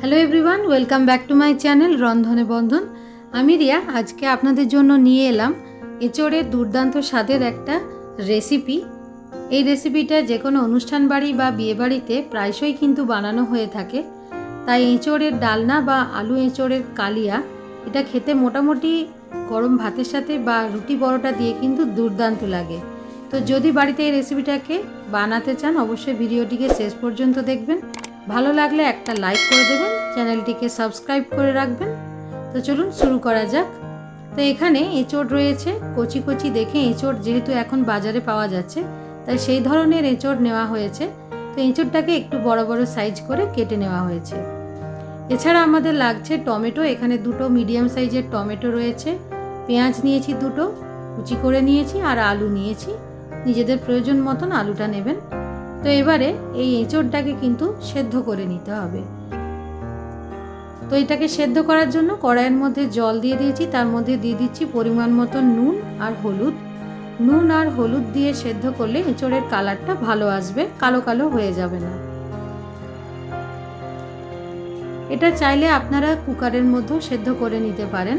Hello everyone welcome back to my channel Randhane Bandhan আমি রিয়া, আজকে আপনাদের জন্য নিয়ে এলাম এঁচড়ের দুর্দান্ত স্বাদের একটা রেসিপি এই রেসিপিটা যে কোনো অনুষ্ঠান বাড়ি বা বিয়েবাড়িতে প্রায়শই কিন্তু বানানো হয়ে থাকে। তাই এঁচড়ের ডালনা বা আলু এঁচড়ের কালিয়া, এটা খেতে মোটামুটি গরম ভাতের সাথে বা রুটি বড়টা দিয়ে কিন্তু দুর্দান্ত লাগে। তো যদি বাড়িতে এই রেসিপিটাকে বানাতে চান, অবশ্যই ভিডিওটিকে শেষ পর্যন্ত দেখবেন। ভালো লাগলে একটা লাইক করে দেবেন চ্যানেলটিকে সাবস্ক্রাইব করে রাখবেন। তো চলুন শুরু করা যাক। তো এখানে এঁচড় রয়েছে, কচি কচি দেখে এঁচড় যেহেতু এখন বাজারে পাওয়া যাচ্ছে, তাই সেই ধরনের এঁচড় নেওয়া হয়েছে। তো এঁচড়টাকে একটু বড় বড় সাইজ করে কেটে নেওয়া হয়েছে। এছাড়া আমাদের লাগছে টমেটো, এখানে দুটো মিডিয়াম সাইজের টমেটো রয়েছে। পেঁয়াজ নিয়েছি দুটো, কুচি করে নিয়েছি আর আলু নিয়েছি। নিজেদের প্রয়োজন মতন আলুটা নেবেন। তো এবারে এই এঁচড়টাকে কিন্তু সেদ্ধ করে নিতে হবে। তো এটাকে সেদ্ধ করার জন্য কড়াইয়ের মধ্যে জল দিয়ে দিয়েছি, তার মধ্যে দিয়ে দিচ্ছি পরিমাণ মতো নুন আর হলুদ। নুন আর হলুদ দিয়ে সেদ্ধ করলে এঁচড়ের কালারটা ভালো আসবে, কালো কালো হয়ে যাবে না। এটা চাইলে আপনারা কুকারের মধ্যেও সেদ্ধ করে নিতে পারেন,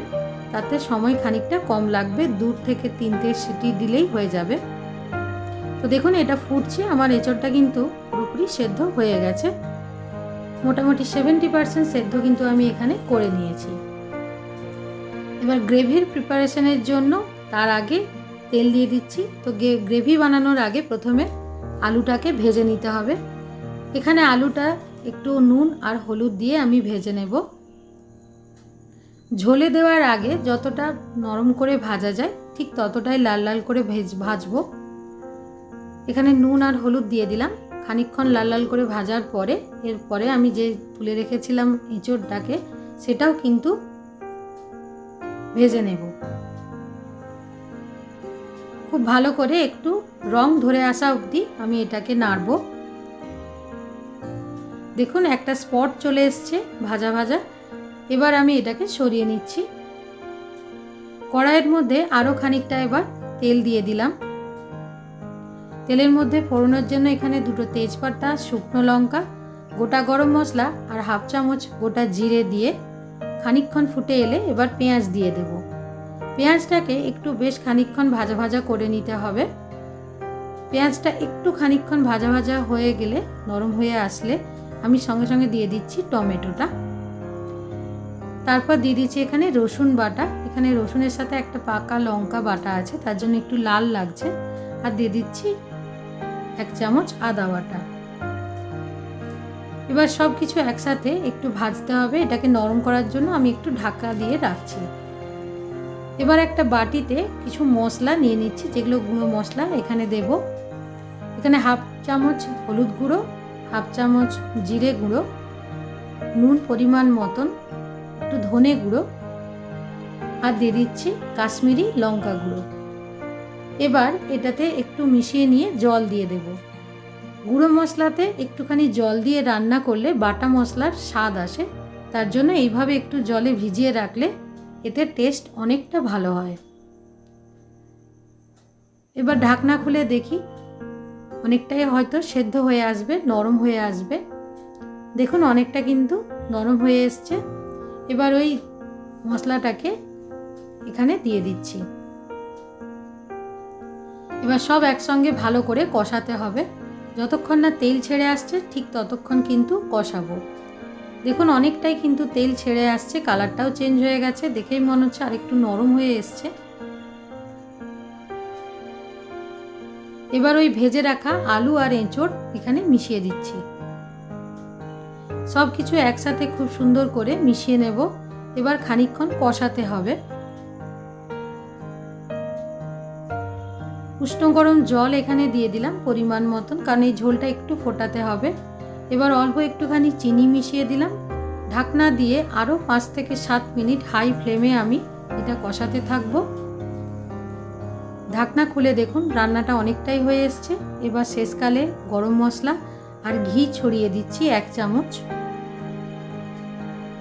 তাতে সময় খানিকটা কম লাগবে দূর থেকে তিনটে সিটি দিলেই হয়ে যাবে। তো দেখুন, এটা ফুটছে, আমার এঁচড়টা কিন্তু পুরোপুরি সেদ্ধ হয়ে গেছে। মোটামুটি সেভেন্টি পার্সেন্ট সেদ্ধ কিন্তু আমি এখানে করে নিয়েছি। এবার গ্রেভির প্রিপারেশনের জন্য তার আগে তেল দিয়ে দিচ্ছি। তো গ্রেভি বানানোর আগে প্রথমে আলুটাকে ভেজে নিতে হবে। এখানে আলুটা একটু নুন আর হলুদ দিয়ে আমি ভেজে নেব। ঝোলে দেওয়ার আগে যতটা নরম করে ভাজা যায়, ঠিক ততটাই লাল লাল করে ভেজ ভাজবো। এখানে নুন আর হলুদ দিয়ে দিলাম। খানিকক্ষণ লাল লাল করে ভাজার পরে, এরপরে আমি যে তুলে রেখেছিলাম এঁচড়টাকে, সেটাও কিন্তু ভেজে নেব। খুব ভালো করে একটু রং ধরে আসা অবধি আমি এটাকে নাড়ব। দেখুন, একটা স্পট চলে এসছে ভাজা ভাজা। এবার আমি এটাকে সরিয়ে নিচ্ছি। কড়াইয়ের মধ্যে আরও খানিকটা এবার তেল দিয়ে দিলাম। তেলের মধ্যে ফোড়নের জন্য এখানে দুটো তেজপাতা, শুকনো লঙ্কা, গোটা গরম মশলা আর হাফ চামচ গোটা জিরে দিয়ে খানিকক্ষণ ফুটে এলে এবার পেঁয়াজ দিয়ে দেব। পেঁয়াজটাকে একটু বেশ খানিকক্ষণ ভাজা ভাজা করে নিতে হবে। পেঁয়াজটা একটু খানিকক্ষণ ভাজা ভাজা হয়ে গেলে, নরম হয়ে আসলে আমি সঙ্গে সঙ্গে দিয়ে দিচ্ছি টমেটোটা। তারপর দিয়ে দিচ্ছি এখানে রসুন বাটা। এখানে রসুনের সাথে একটা পাকা লঙ্কা বাটা আছে, তার জন্য একটু লাল লাগছে। আর দিয়ে দিচ্ছি এক চামচ আদা বাটা। এবার সব কিছু একসাথে একটু ভাজতে হবে, এটাকে নরম করার জন্য আমি একটু ঢাকা দিয়ে রাখছি। এবার একটা বাটিতে কিছু মশলা নিয়ে নিচ্ছি, যেগুলো গুঁড়ো মশলা এখানে দেব। এখানে হাফ চামচ হলুদ গুঁড়ো, হাফ চামচ জিরে গুঁড়ো, নুন পরিমাণ মতন, একটু ধনে গুঁড়ো, আর দিয়ে দিচ্ছি কাশ্মীরি লঙ্কা গুঁড়ো। এবার এটাতে একটু মিশিয়ে নিয়ে জল দিয়ে দেব। গুঁড়ো মশলাতে একটুখানি জল দিয়ে রান্না করলে বাটা মশলার স্বাদ আসে। তার জন্য এইভাবে একটু জলে ভিজিয়ে রাখলে এতে টেস্ট অনেকটা ভালো হয়। এবার ঢাকনা খুলে দেখি। অনেকটাই হয়তো সেদ্ধ হয়ে আসবে, নরম হয়ে আসবে। দেখুন অনেকটা কিন্তু নরম হয়ে এসছে। এবার ওই মশলাটাকে এখানে দিয়ে দিচ্ছি। এবার সব একসঙ্গে ভালো করে কষাতে হবে। যতক্ষণ না তেল ছেড়ে আসছে, ঠিক ততক্ষণ কিন্তু কষাবো। দেখুন, অনেকটাই কিন্তু তেল ছেড়ে আসছে, কালারটাও চেঞ্জ হয়ে গেছে, দেখেই মনে হচ্ছে আর একটু নরম হয়ে এসছে। এবার ওই ভেজে রাখা আলু আর এঁচড় এখানে মিশিয়ে দিচ্ছি। সব কিছু একসাথে খুব সুন্দর করে মিশিয়ে নেব। এবার খানিকক্ষণ কষাতে হবে। উষ্ণ গরম জল এখানে দিয়ে দিলাম পরিমাণ মতন, কারণ এই ঝোলটা একটু ফোটাতে হবে। এবার অল্প একটুখানি চিনি মিশিয়ে দিলাম। ঢাকনা দিয়ে আরও পাঁচ থেকে সাত মিনিট হাই ফ্লেমে আমি এটা কষাতে থাকব। ঢাকনা খুলে দেখুন, রান্নাটা অনেকটাই হয়ে এসছে। এবার শেষকালে গরম মশলা আর ঘি ছড়িয়ে দিচ্ছি এক চামচ।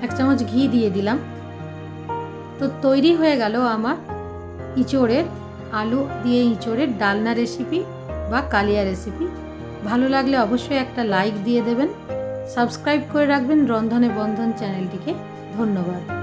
এক চামচ ঘি দিয়ে দিলাম। তো তৈরি হয়ে গেল আমার ইঁচড়ের আলু দিয়ে ইঁচড়ের ডালনা রেসিপি বা কালিয়া রেসিপি ভালো লাগলে অবশ্যই একটা লাইক দিয়ে দেবেন। সাবস্ক্রাইব করে রাখবেন রন্ধনে বন্ধন চ্যানেলটিকে। ধন্যবাদ।